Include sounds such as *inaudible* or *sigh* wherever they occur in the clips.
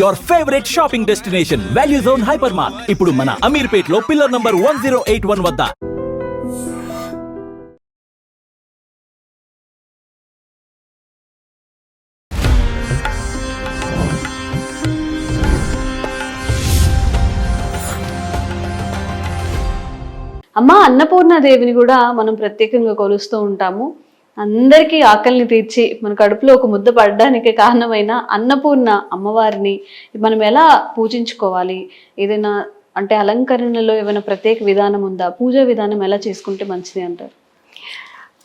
Your favourite shopping destination value zone hyper mart ఇప్పుడు మన అమీర్పేట్లో pillar number one zero eight one వద్ద. అమ్మ అన్నపూర్ణాదేవిని కూడా మనం ప్రత్యేకంగా కొలుస్తూ ఉంటాము. అందరికీ ఆకలిని తీర్చి మన కడుపులో ఒక ముద్ద పడడానికి కారణమైన అన్నపూర్ణ అమ్మవారిని మనం ఎలా పూజించుకోవాలి? ఏదైనా అంటే అలంకరణలో ఏమైనా ప్రత్యేక విధానం ఉందా? పూజా విధానం ఎలా చేసుకుంటే మంచిది అంటారు?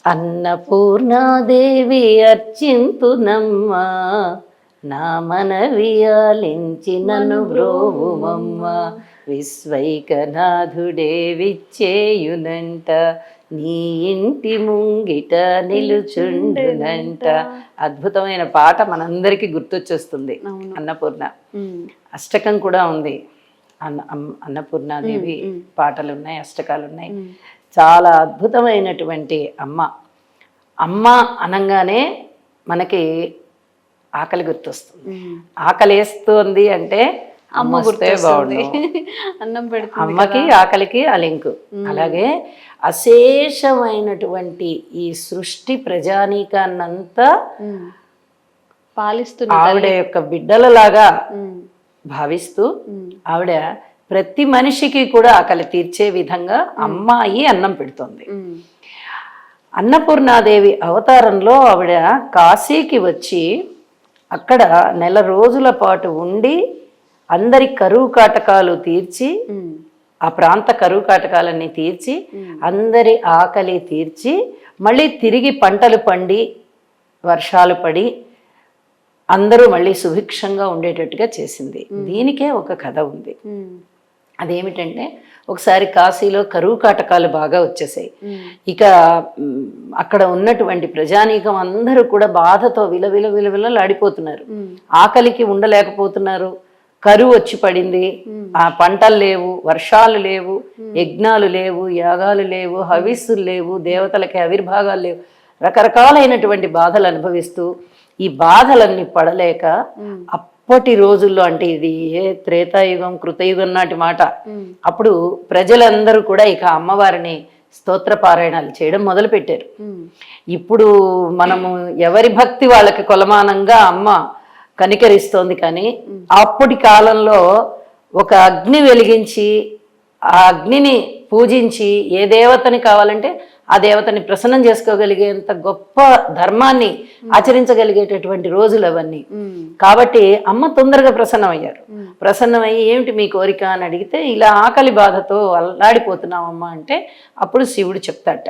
అన్నపూర్ణాదేవి అర్చింతునమ్మా. నా మనవి నన్ను బ్రోవుమమ్మ విశ్వైకనాథుడే విచ్చేయునంట నీ ఇంటి ముంగిట నిలుచుండునంట. అద్భుతమైన పాట మనందరికీ గుర్తొచ్చేస్తుంది. అన్నపూర్ణ. అష్టకం కూడా ఉంది. అన్న అన్నపూర్ణాదేవి పాటలు ఉన్నాయి అష్టకాలు ఉన్నాయి చాలా అద్భుతమైనటువంటి అమ్మ. అమ్మ అనగానే మనకి ఆకలి గుర్తొస్తుంది. ఆకలి వేస్తుంది అంటే అమ్మ గుర్తొస్తుంది. బాగుండు. *laughs* అన్నం పెడుతుంది అమ్మకి ఆకలికి ఆ లింకు. అలాగే అశేషమైనటువంటి ఈ సృష్టి ప్రజానీకాన్నంతా. పాలిస్తున్న ఆవిడ యొక్క బిడ్డలలాగా భావిస్తూ ఆవిడ ప్రతి మనిషికి కూడా ఆకలి తీర్చే విధంగా అమ్మాయి అన్నం పెడుతోంది. అన్నపూర్ణాదేవి అవతారంలో ఆవిడ కాశీకి వచ్చి అక్కడ నెల రోజుల పాటు ఉండి అందరి కరువు కాటకాలు తీర్చి ఆ ప్రాంత కరువు కాటకాలన్నీ తీర్చి అందరి ఆకలి తీర్చి మళ్ళీ తిరిగి పంటలు పండి వర్షాలు పడి అందరూ మళ్ళీ సుభిక్షంగా ఉండేటట్టుగా చేసింది. దీనికే ఒక కథ ఉంది. అదేమిటంటే ఒకసారి కాశీలో కరువు కాటకాలు బాగా వచ్చేసాయి. ఇక అక్కడ ఉన్నటువంటి ప్రజానీకం అందరూ కూడా బాధతో విలవిల విలవిలలాడిపోతున్నారు ఆకలికి ఉండలేకపోతున్నారు. కరువు వచ్చి పడింది. ఆ పంటలు లేవు వర్షాలు లేవు యజ్ఞాలు లేవు యాగాలు లేవు హవిస్సులు లేవు దేవతలకి ఆవిర్భాగాలు లేవు. రకరకాలైనటువంటి బాధలు అనుభవిస్తూ ఈ బాధలన్నీ పడలేక అప్పటి రోజుల్లో అంటే ఇది ఏ త్రేతాయుగం కృతయుగం నాటి మాట. అప్పుడు ప్రజలందరూ కూడా ఇక అమ్మవారిని స్తోత్ర పారాయణాలు చేయడం మొదలుపెట్టారు. ఇప్పుడు మనము ఎవరి భక్తి వాళ్ళకి కొలమానంగా అమ్మ కనికరిస్తోంది కానీ అప్పటి కాలంలో ఒక అగ్ని వెలిగించి ఆ అగ్నిని పూజించి ఏ దేవతని కావాలంటే ఆ దేవతని ప్రసన్నం చేసుకోగలిగేంత గొప్ప ధర్మాన్ని ఆచరించగలిగేటటువంటి రోజులు అవన్నీ. కాబట్టి అమ్మ తొందరగా ప్రసన్నమయ్యారు. ప్రసన్నమయ్యి ఏమిటి మీ కోరిక? అని అడిగితే ఇలా ఆకలి బాధతో అల్లాడిపోతున్నావమ్మా అంటే అప్పుడు శివుడు చెప్తాట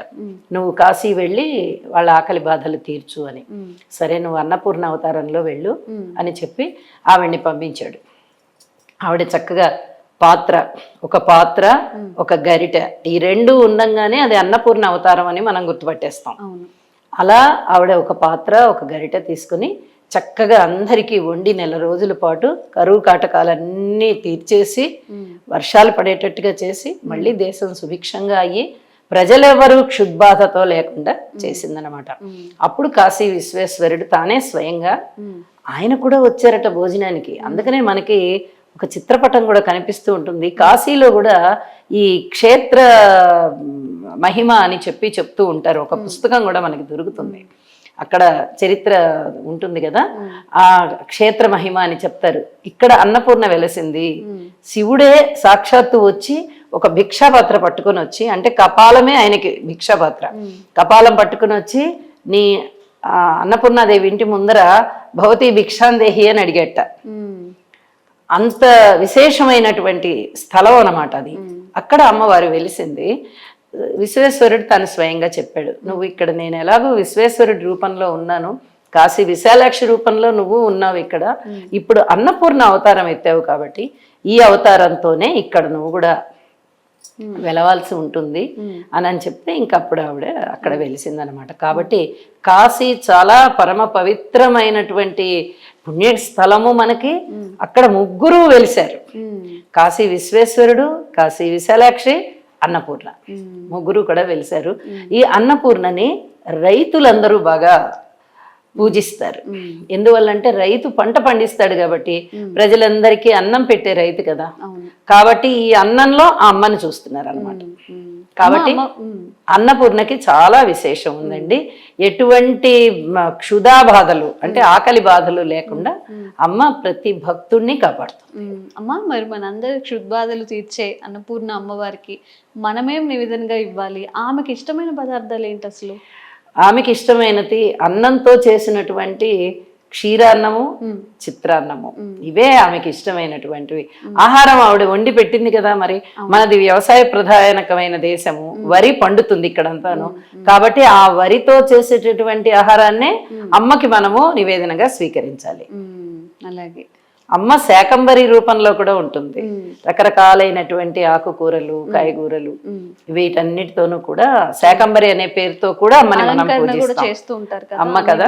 నువ్వు కాశీ వెళ్ళి వాళ్ళ ఆకలి బాధలు తీర్చు అని. సరే నువ్వు అన్నపూర్ణ అవతారంలో వెళ్ళు అని చెప్పి ఆవిడ్ని పంపించాడు. ఆవిడ చక్కగా పాత్ర ఒక పాత్ర ఒక గరిటె. ఈ రెండు ఉండంగానే అది అన్నపూర్ణ అవతారం అని మనం గుర్తుపట్టేస్తాం. అలా ఆవిడ ఒక పాత్ర ఒక గరిటె తీసుకుని చక్కగా అందరికీ వండి నెల రోజుల పాటు కరువు కాటకాలన్నీ తీర్చేసి వర్షాలు పడేటట్టుగా చేసి మళ్ళీ దేశం సుభిక్షంగా అయ్యి ప్రజలెవరూ క్షుద్బాధతో లేకుండా చేసిందనమాట అప్పుడు కాశీ విశ్వేశ్వరుడు తానే స్వయంగా ఆయన కూడా వచ్చారట భోజనానికి. అందుకనే మనకి ఒక చిత్రపటం కూడా కనిపిస్తూ ఉంటుంది. కాశీలో కూడా ఈ క్షేత్ర మహిమ అని చెప్పి చెప్తూ ఉంటారు. ఒక పుస్తకం కూడా మనకి దొరుకుతుంది. అక్కడ చరిత్ర ఉంటుంది కదా? ఆ క్షేత్ర మహిమ అని చెప్తారు. ఇక్కడ అన్నపూర్ణ వెలసింది. శివుడే సాక్షాత్తు వచ్చి ఒక భిక్షాపాత్ర పట్టుకొని వచ్చి అంటే కపాలమే ఆయనకి భిక్షాపాత్ర. కపాలం పట్టుకొని వచ్చి నీ అన్నపూర్ణాదేవి ఇంటి ముందర భవతి భిక్షాందేహి అని అడిగేట. అంత విశేషమైనటువంటి స్థలం అన్నమాట అది. అక్కడ అమ్మవారు వెలిసింది. విశ్వేశ్వరుడు తను స్వయంగా చెప్పాడు నువ్వు ఇక్కడ నేను ఎలాగో విశ్వేశ్వరుడి రూపంలో ఉన్నాను. కాశీ విశాలాక్షి రూపంలో నువ్వు ఉన్నావు ఇక్కడ. ఇప్పుడు అన్నపూర్ణ అవతారం ఎత్తావు కాబట్టి ఈ అవతారంతోనే ఇక్కడ నువ్వు కూడా వెలవాల్సి ఉంటుంది. అని అని చెప్తే ఇంకప్పుడు ఆవిడ అక్కడ వెలిసిందనమాట కాబట్టి కాశీ చాలా పరమ పవిత్రమైనటువంటి పుణ్య స్థలము మనకి అక్కడ ముగ్గురు వెలిశారు. కాశీ విశ్వేశ్వరుడు కాశీ విశాలాక్షి అన్నపూర్ణ. ముగ్గురు కూడా వెలిశారు. ఈ అన్నపూర్ణని రైతులందరూ బాగా పూజిస్తారు. ఎందువల్లంటే రైతు పంట పండిస్తాడు కాబట్టి ప్రజలందరికీ అన్నం పెట్టే రైతు కదా. కాబట్టి ఈ అన్నంలో ఆ అమ్మని చూస్తున్నారు అనమాట. కాబట్టి. అన్నపూర్ణకి చాలా విశేషం ఉందండి. ఎటువంటి మ, క్షుధా బాధలు అంటే ఆకలి బాధలు లేకుండా అమ్మ ప్రతి భక్తుడిని కాపాడుతుంది. అమ్మా మరి మనందరి క్షుద్బాధలు తీర్చే అన్నపూర్ణ అమ్మవారికి మనమేం నివేదనగా ఇవ్వాలి. ఆమెకి ఇష్టమైన పదార్థాలు ఏంటి అసలు? ఆమెకి ఇష్టమైనది అన్నంతో చేసినటువంటి క్షీరాన్నము చిత్రాన్నము. ఇవే ఆమెకి ఇష్టమైనటువంటివి. ఆహారం ఆవిడ వండి పెట్టింది కదా మరి. మనది వ్యవసాయ ప్రధానకమైన దేశము. వరి పండుతుంది ఇక్కడంతాను. కాబట్టి ఆ వరితో చేసేటటువంటి ఆహారాన్నే అమ్మకి మనము నివేదనగా స్వీకరించాలి. అలాగే. అమ్మ శాకంబరి రూపంలో కూడా ఉంటుంది. రకరకాలైనటువంటి ఆకుకూరలు కాయగూరలు వీటన్నిటితోనూ కూడా శాకంబరి అనే పేరుతో కూడా అమ్మని మనం పూజిస్తాం. ఉంటారు అమ్మ కదా?